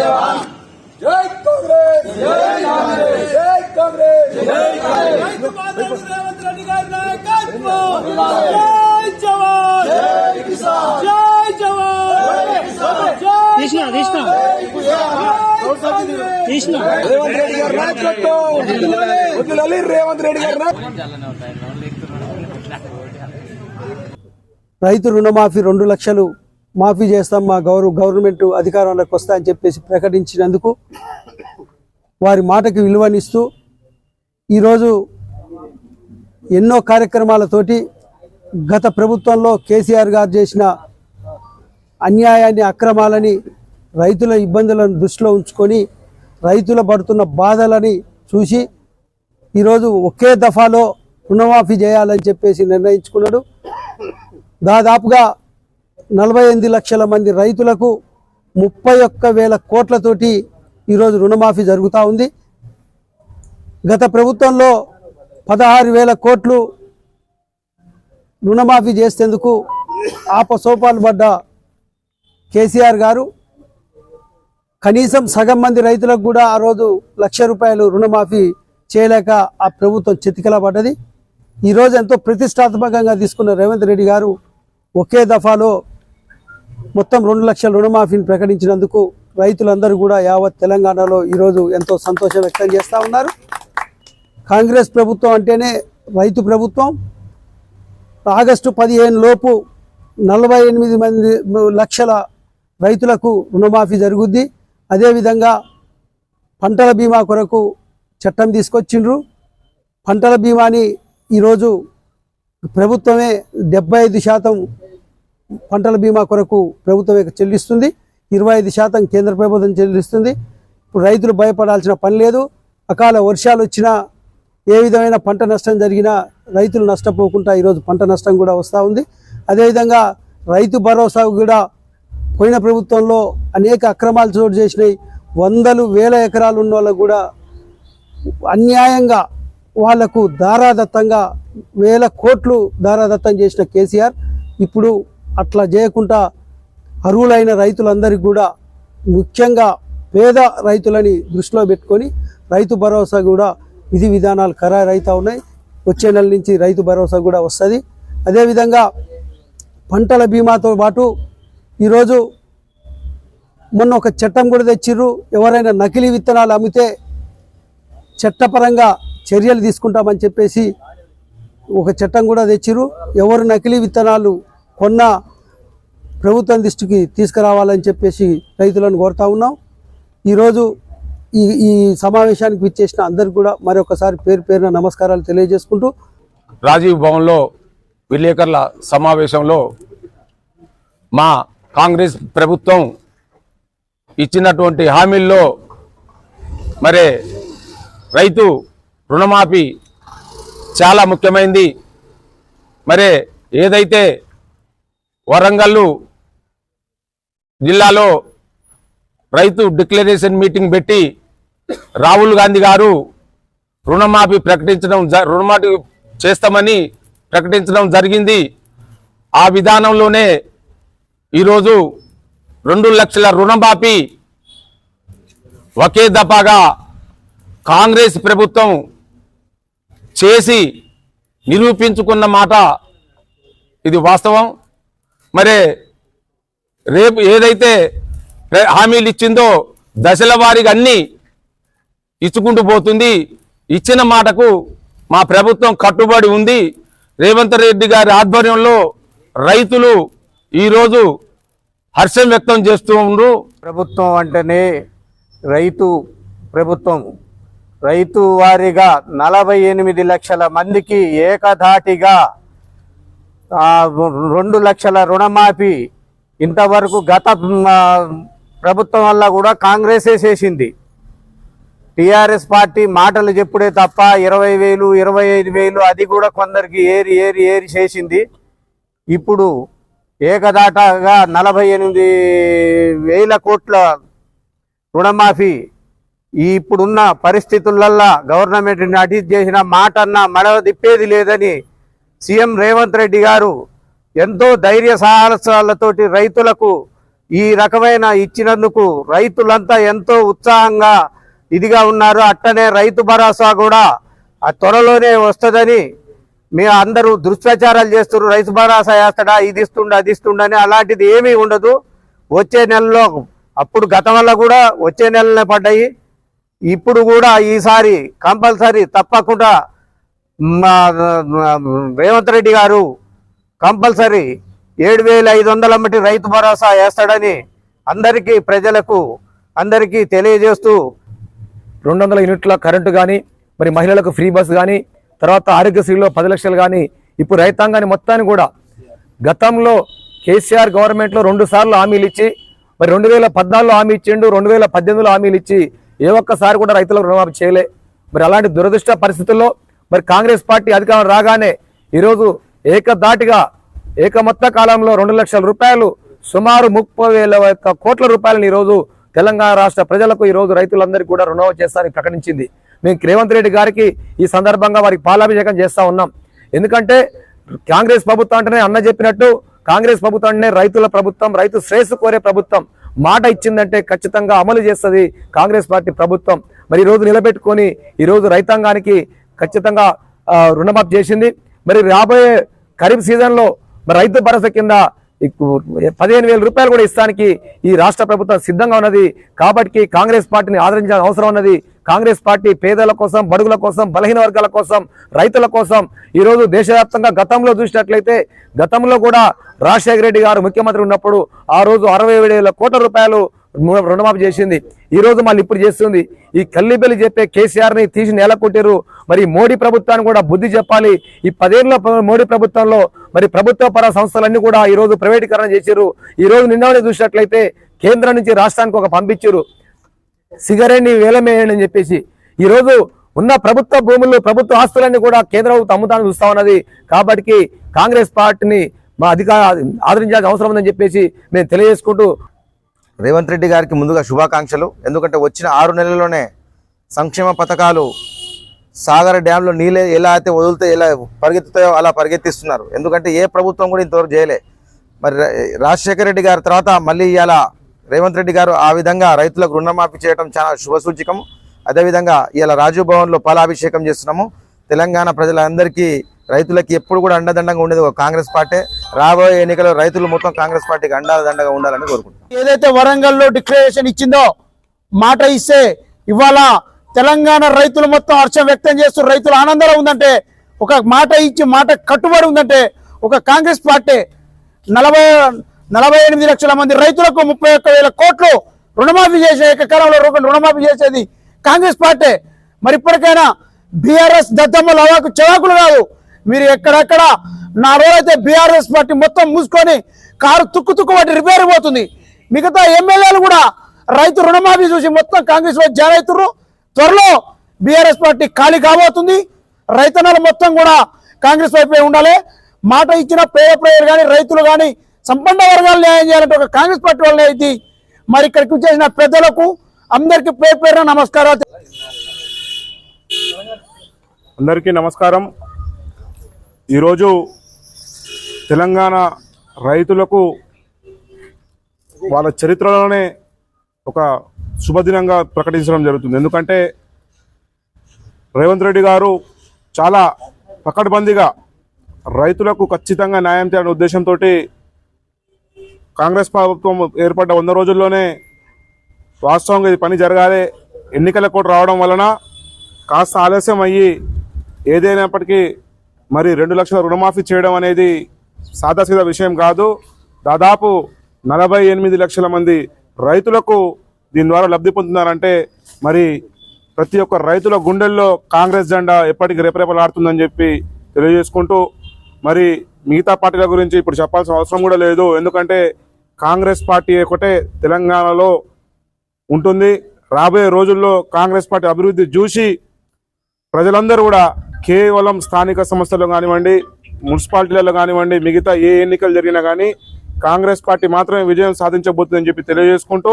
జై జై కాంగ్రెస్ జై కాంగ్రెస్ జై కాంగ్రెస్ రైతు బాంధవుడు రేవంత్ రెడ్డి గారి నాయకత్వం జై జవాన్ జై కిసాన్ జై జవాన్ జై తీసిన తీసిన తీసిన రేవంత్ రెడ్డి గారి నాయకత్వం వదిలాలి రేవంత్ రెడ్డి గారి నాయకత్వం రైతు రుణమాఫీ రెండు లక్షలు మాఫీ చేస్తాం మా గౌరవ గవర్నమెంట్ అధికారంలోకి వస్తా అని చెప్పేసి ప్రకటించినందుకు వారి మాటకి విలువనిస్తూ ఈరోజు ఎన్నో కార్యక్రమాలతోటి గత ప్రభుత్వంలో కేసీఆర్ గారు చేసిన అన్యాయాన్ని అక్రమాలని రైతుల ఇబ్బందులను దృష్టిలో ఉంచుకొని రైతుల పడుతున్న బాధలని చూసి ఈరోజు ఒకే దఫాలో రుణమాఫీ చేయాలని చెప్పేసి నిర్ణయించుకున్నాడు. దాదాపుగా నలభై ఎనిమిది లక్షల మంది రైతులకు ముప్పై ఒక్క వేల కోట్లతోటి ఈరోజు రుణమాఫీ జరుగుతూ ఉంది. గత ప్రభుత్వంలో పదహారు వేల కోట్లు రుణమాఫీ చేసేందుకు ఆపసోపాలు పడ్డ కేసీఆర్ గారు. కనీసం సగం మంది రైతులకు కూడా ఆ రోజు లక్ష రూపాయలు రుణమాఫీ చేయలేక ఆ ప్రభుత్వం చితికల పడ్డది. ఈరోజు ఎంతో ప్రతిష్టాత్మకంగా తీసుకున్న రేవంత్ రెడ్డి గారు ఒకే దఫాలో మొత్తం రెండు లక్షల రుణమాఫీని ప్రకటించినందుకు రైతులందరూ కూడా యావత్ తెలంగాణలో ఈరోజు ఎంతో సంతోషం వ్యక్తం చేస్తూ ఉన్నారు. కాంగ్రెస్ ప్రభుత్వం అంటేనే రైతు ప్రభుత్వం. ఆగస్టు పదిహేను లోపు నలభై ఎనిమిది మంది లక్షల రైతులకు రుణమాఫీ జరుగుద్ది. అదేవిధంగా పంటల బీమా కొరకు చట్టం తీసుకొచ్చిండ్రు. పంటల బీమాని ఈరోజు ప్రభుత్వమే డెబ్బై ఐదు శాతం పంటల బీమా కొరకు ప్రభుత్వమే చెల్లిస్తుంది. ఇరవై ఐదు శాతం కేంద్ర ప్రభుత్వం చెల్లిస్తుంది. ఇప్పుడు రైతులు భయపడాల్సిన పని లేదు. అకాల వర్షాలు వచ్చినా ఏ విధమైన పంట నష్టం జరిగినా రైతులు నష్టపోకుండా ఈరోజు పంట నష్టం కూడా వస్తూ ఉంది. అదేవిధంగా రైతు భరోసా కూడా పోయిన ప్రభుత్వంలో అనేక అక్రమాలు చోటు చేసినాయి. వందలు వేల ఎకరాలు ఉన్న వాళ్ళకు కూడా అన్యాయంగా వాళ్ళకు దారాదత్తంగా వేల కోట్లు దారాదత్తం చేసిన కేసీఆర్. ఇప్పుడు అట్లా చేయకుండా అర్హులైన రైతులందరికీ కూడా ముఖ్యంగా పేద రైతులని దృష్టిలో పెట్టుకొని రైతు భరోసా కూడా విధి విధానాలు ఖరారైతా ఉన్నాయి. వచ్చే నెల నుంచి రైతు భరోసా కూడా వస్తుంది. అదేవిధంగా పంటల బీమాతో పాటు ఈరోజు మొన్న ఒక చట్టం కూడా తెచ్చిర్రు. ఎవరైనా నకిలీ విత్తనాలు అమ్మితే చట్టపరంగా చర్యలు తీసుకుంటామని చెప్పేసి ఒక చట్టం కూడా తెచ్చిర్రు. ఎవరు నకిలీ విత్తనాలు కొన్న ప్రభుత్వం దృష్టికి తీసుకురావాలని చెప్పేసి రైతులను కోరుతా ఉన్నాం. ఈరోజు ఈ ఈ సమావేశానికి విచ్చేసిన అందరికి కూడా మరొకసారి పేరు పేరున నమస్కారాలు తెలియజేసుకుంటూ రాజీవ్ భవన్లో విలేకరుల సమావేశంలో మా కాంగ్రెస్ ప్రభుత్వం ఇచ్చినటువంటి హామీల్లో మరి రైతు రుణమాఫీ చాలా ముఖ్యమైంది. మరి ఏదైతే వరంగల్ జిల్లాలో రైతు డిక్లరేషన్ మీటింగ్ పెట్టి రాహుల్ గాంధీ గారు రుణమాఫీ ప్రకటించడం జ- రుణమాఫీ చేస్తామని ప్రకటించడం జరిగింది. ఆ విధానంలోనే ఈరోజు రెండు లక్షల రుణమాఫీ ఒకే దఫాగా కాంగ్రెస్ ప్రభుత్వం చేసి నిరూపించుకున్న మాట ఇది వాస్తవం. మరి రేపు ఏదైతే హామీలు ఇచ్చిందో దశల వారీగా అన్నీ ఇచ్చుకుంటూ పోతుంది. ఇచ్చిన మాటకు మా ప్రభుత్వం కట్టుబడి ఉంది. రేవంత్ రెడ్డి గారి ఆధ్వర్యంలో రైతులు ఈరోజు హర్షం వ్యక్తం చేస్తూ ఉండ్రు ప్రభుత్వం అంటేనే రైతు ప్రభుత్వం. రైతు వారిగా నలభై ఎనిమిది లక్షల మందికి ఏకధాటిగా రెండు లక్షల రుణమాఫీ. ఇంతవరకు గత ప్రభుత్వం వల్ల కూడా కాంగ్రెసే చేసింది. టిఆర్ఎస్ పార్టీ మాటలు చెప్పుడే తప్ప ఇరవై వేలు ఇరవై ఐదు వేలు అది కూడా కొందరికి ఏరి ఏరి ఏరి చేసింది. ఇప్పుడు ఏకదాటగా నలభై ఎనిమిది వేల కోట్ల రుణమాఫీ. ఈ ఇప్పుడున్న పరిస్థితులల్లా గవర్నమెంట్ అడిట్ చేసిన మాట అన్న మడవ తిప్పేది లేదని సీఎం రేవంత్ రెడ్డి గారు ఎంతో ధైర్య సాహసాలతోటి రైతులకు ఈ రకమైన ఇచ్చినందుకు రైతులంతా ఎంతో ఉత్సాహంగా ఇదిగా ఉన్నారు. అట్టనే రైతు భరోసా కూడా ఆ త్వరలోనే వస్తుందని మీ అందరూ దుష్ప్రచారాలు చేస్తున్నారు. రైతు భరోసా వేస్తాడా? ఇది ఇస్తుండ అది ఇస్తుండని అలాంటిది ఏమీ ఉండదు. వచ్చే నెలలో అప్పుడు గతం వల్ల కూడా వచ్చే నెలనే పడ్డాయి. ఇప్పుడు కూడా ఈసారి కంపల్సరీ తప్పకుండా రేవంత్ రెడ్డి గారు కంపల్సరీ ఏడు వేల ఐదు వందల మట్టి రైతు భరోసా వేస్తాడని అందరికీ ప్రజలకు అందరికీ తెలియజేస్తూ రెండు వందల యూనిట్ల కరెంటు కానీ మరి మహిళలకు ఫ్రీ బస్ కానీ తర్వాత ఆరోగ్యశ్రీలో పది లక్షలు కానీ ఇప్పుడు రైతాంగాన్ని మొత్తాన్ని కూడా గతంలో కేసీఆర్ గవర్నమెంట్లో రెండు సార్లు హామీలు ఇచ్చి మరి రెండు వేల పద్నాలుగులో హామీ ఇచ్చిండు రెండు వేల పద్దెనిమిదిలో హామీలు ఇచ్చి ఏ ఒక్కసారి కూడా రైతులకు రుణమాఫీ చేయలే. మరి అలాంటి దురదృష్ట పరిస్థితుల్లో మరి కాంగ్రెస్ పార్టీ అధికారం రాగానే ఈరోజు ఏకదాటిగా ఏకమొత్త కాలంలో రెండు లక్షల రూపాయలు సుమారు ముప్పై వేల యొక్క కోట్ల రూపాయలను ఈరోజు తెలంగాణ రాష్ట్ర ప్రజలకు ఈరోజు రైతులందరికీ కూడా రుణం చేస్తారని ప్రకటించింది. మేము రేవంత్ రెడ్డి గారికి ఈ సందర్భంగా వారికి పాలాభిషేకం చేస్తూ ఉన్నాం. ఎందుకంటే కాంగ్రెస్ ప్రభుత్వం అంటేనే అన్న చెప్పినట్టు కాంగ్రెస్ ప్రభుత్వం అంటేనే రైతుల ప్రభుత్వం రైతు శ్రేయస్సు కోరే ప్రభుత్వం మాట ఇచ్చిందంటే ఖచ్చితంగా అమలు చేస్తుంది కాంగ్రెస్ పార్టీ ప్రభుత్వం. మరి ఈ రోజు నిలబెట్టుకొని ఈరోజు రైతాంగానికి ఖచ్చితంగా ఆ, చేసింది. మరి రాబోయే ఖరీఫ్ సీజన్లో మరి రైతు భరోసా కింద పదిహేను వేల రూపాయలు కూడా ఇస్తానికి ఈ రాష్ట్ర ప్రభుత్వం సిద్ధంగా ఉన్నది. కాబట్టి కాంగ్రెస్ పార్టీని ఆదరించాల్సిన అవసరం ఉన్నది. కాంగ్రెస్ పార్టీ పేదల కోసం బడుగుల కోసం బలహీన వర్గాల కోసం రైతుల కోసం. ఈరోజు దేశవ్యాప్తంగా గతంలో చూసినట్లయితే గతంలో కూడా రాజశేఖర రెడ్డి గారు ముఖ్యమంత్రి ఉన్నప్పుడు ఆ రోజు అరవై ఏడు కోట్ల రూపాయలు రుణమాఫీ చేసింది. ఈ రోజు మళ్ళీ ఇప్పుడు చేస్తుంది. ఈ కల్లిబెల్లి చెప్పే కేసీఆర్ని తీసి నేలకొట్టారు మరి మోడీ ప్రభుత్వాన్ని కూడా బుద్ధి చెప్పాలి. ఈ పదేళ్ళ మోడీ ప్రభుత్వంలో మరి ప్రభుత్వ పర సంస్థలన్నీ కూడా ఈ రోజు ప్రైవేటీకరణ చేశారు ఈ రోజు నిన్న చూసినట్లయితే కేంద్రం నుంచి రాష్ట్రానికి ఒక పంపించారు సిగరెట్ని వేలమేయండి అని చెప్పేసి. ఈ రోజు ఉన్న ప్రభుత్వ భూములు ప్రభుత్వ ఆస్తులన్నీ కూడా కేంద్ర ప్రభుత్వం అమ్ముతాన్ని చూస్తా ఉన్నది. కాబట్టి కాంగ్రెస్ పార్టీని మా అధికార ఆదరించాల్సిన అవసరం ఉందని చెప్పేసి మేము తెలియజేసుకుంటూ రేవంత్ రెడ్డి గారికి ముందుగా శుభాకాంక్షలు. ఎందుకంటే వచ్చిన ఆరు నెలల్లోనే సంక్షేమ పథకాలు సాగర్ డ్యాంలో నీళ్ళే ఎలా అయితే వదిలితే ఎలా పరిగెత్తుతాయో అలా పరిగెత్తిస్తున్నారు. ఎందుకంటే ఏ ప్రభుత్వం కూడా ఇంతవరకు చేయలే. మరి రాజశేఖర రెడ్డి గారి తర్వాత మళ్ళీ ఇవాళ రేవంత్ రెడ్డి గారు ఆ విధంగా రైతులకు రుణమాఫీ చేయడం చాలా శుభసూచకం. అదేవిధంగా ఇవాళ రాజీవ్ భవన్లో పాలాభిషేకం చేస్తున్నాము. తెలంగాణ ప్రజలందరికీ రైతులకి ఎప్పుడు కూడా అండదండగా ఉండేది ఒక కాంగ్రెస్ పార్టీ. రాబోయే ఎన్నికల్లో రైతులు మొత్తం కాంగ్రెస్ పార్టీకి అండదండగా ఉండాలని కోరుకుంటున్నాం. ఏదైతే వరంగల్లో డిక్లరేషన్ ఇచ్చిందో మాట ఇస్తే ఇవాళ తెలంగాణ రైతులు మొత్తం హర్షం వ్యక్తం చేస్తూ రైతులు ఆనందంలో ఉందంటే ఒక మాట ఇచ్చి మాట కట్టుబడి ఉందంటే ఒక కాంగ్రెస్ పార్టీ నలభై నలభై ఎనిమిది లక్షల మంది రైతులకు ముప్పై ఒక్క వేల కోట్లు రుణమాఫీ చేసే ఏకకాలంలో రూపాయలు రుణమాఫీ చేసేది కాంగ్రెస్ పార్టీ. మరి ఇప్పటికైనా బీఆర్ఎస్ దద్దమ్మలు అవాకు చెవాకులు కాదు. మీరు ఎక్కడెక్కడ నా రోజైతే బీఆర్ఎస్ పార్టీ మొత్తం మూసుకొని కారు తుక్కు తుక్కు వాటి రిపేర్ పోతుంది. మిగతా ఎమ్మెల్యేలు కూడా రైతు రుణమాఫీ చూసి మొత్తం కాంగ్రెస్ వైపు జారైతున్నారు త్వరలో బీఆర్ఎస్ పార్టీ ఖాళీ కాబోతుంది. రైతన్నలు మొత్తం కూడా కాంగ్రెస్ వైపే ఉండాలి. మాట ఇచ్చిన పేద ప్రజలు కానీ రైతులు కానీ సంపన్న వర్గాలు న్యాయం చేయాలంటే ఒక కాంగ్రెస్ పార్టీ వాళ్ళని ఇది. మరి ఇక్కడికి వచ్చేసిన పెద్దలకు అందరికీ పేరు పేరున నమస్కారాలు అందరికీ నమస్కారం. ఈరోజు తెలంగాణ రైతులకు వాళ్ళ చరిత్రలోనే ఒక శుభదినంగా ప్రకటించడం జరుగుతుంది. ఎందుకంటే రేవంత్ రెడ్డి గారు చాలా పకడ్బందీగా రైతులకు ఖచ్చితంగా న్యాయం చేయాలనే ఉద్దేశంతో కాంగ్రెస్ ప్రభుత్వం ఏర్పడ్డ వంద రోజుల్లోనే వాస్తవంగా ఇది పని జరగాలి. ఎన్నికల కూడా రావడం వలన కాస్త ఆలస్యం అయ్యి ఏదైనప్పటికీ మరి రెండు లక్షల రుణమాఫీ చేయడం అనేది సాదాసీదా విషయం కాదు. దాదాపు నలభై ఎనిమిది లక్షల మంది రైతులకు దీని ద్వారా లబ్ధి పొందుతున్నారంటే మరి ప్రతి ఒక్క రైతుల గుండెల్లో కాంగ్రెస్ జెండా ఎప్పటికీ రేపరేపలాడుతుందని చెప్పి తెలియజేసుకుంటూ మరి మిగతా పార్టీల గురించి ఇప్పుడు చెప్పాల్సిన అవసరం కూడా లేదు. ఎందుకంటే కాంగ్రెస్ పార్టీ ఒకటే తెలంగాణలో ఉంటుంది. రాబోయే రోజుల్లో కాంగ్రెస్ పార్టీ అభివృద్ధి చూసి ప్రజలందరూ కూడా కేవలం స్థానిక సంస్థలు కానివ్వండి మున్సిపాలిటీలలో కానివ్వండి మిగతా ఏ ఎన్నికలు జరిగినా కానీ కాంగ్రెస్ పార్టీ మాత్రమే విజయం సాధించబోతుందని చెప్పి తెలియజేసుకుంటూ